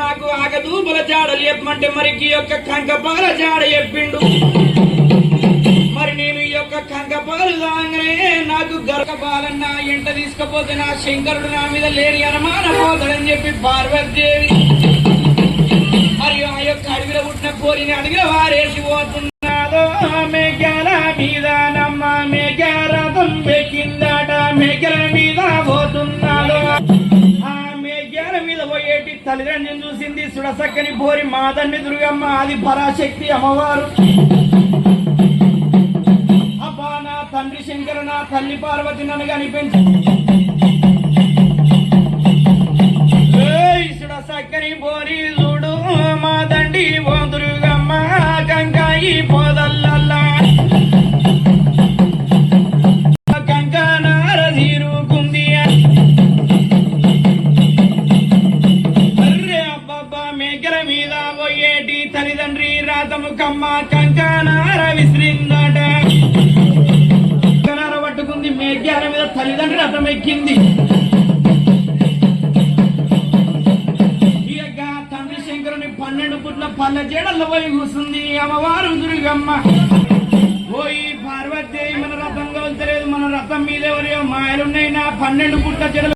నాకు ఆగదూబల జాడలు చెప్పమంటే ఈ యొక్క కంకపాల జాడ చెప్పిండు మరి నేను ఈ యొక్క కంకపాలు తాగనే నాకు గరకపాలన్న ఎంట తీసుకపోతే నా శంకరుడు నా మీద లేని అనుమాన పోతాడని చెప్పి పార్వతీదేవి. మరియు ఆ యొక్క అడవిలో పుట్టిన కోరిని అడిగిన వారేసి పోతుంది మేఘాల మేకల మీద పోతున్నాడు. ఆ మేఘాల మీద పోయేటి తల్లిదండ్రిని చూసింది సుడసక్కని పోరి మాదండి దుర్గమ్మ అది పరాశక్తి అమ్మవారు. అబ్బా నా తండ్రి శంకర నా తల్లి పార్వతి నన్ను కనిపించి. ఈశ్వర సక్కని పోరి చూడు మాదండి మీద తల్లిదండ్రి రాతము కమ్మ కంకానార విసిరిందట. కంకణార పట్టుకుంది మేఘ్యాల మీద తల్లిదండ్రి రథం ఎక్కింది. తండ్రి శంకరుని పన్నెండు పుట్ల పల్లె జడల్లో పోయి కూసుంది అమ్మవారు దుర్గమ్మ. పోయి పార్వతీ మన రథం కలుతలేదు మన రథం మీద ఎవరియో మాయలున్నాయి నా పన్నెండు పుట్ల జడలు.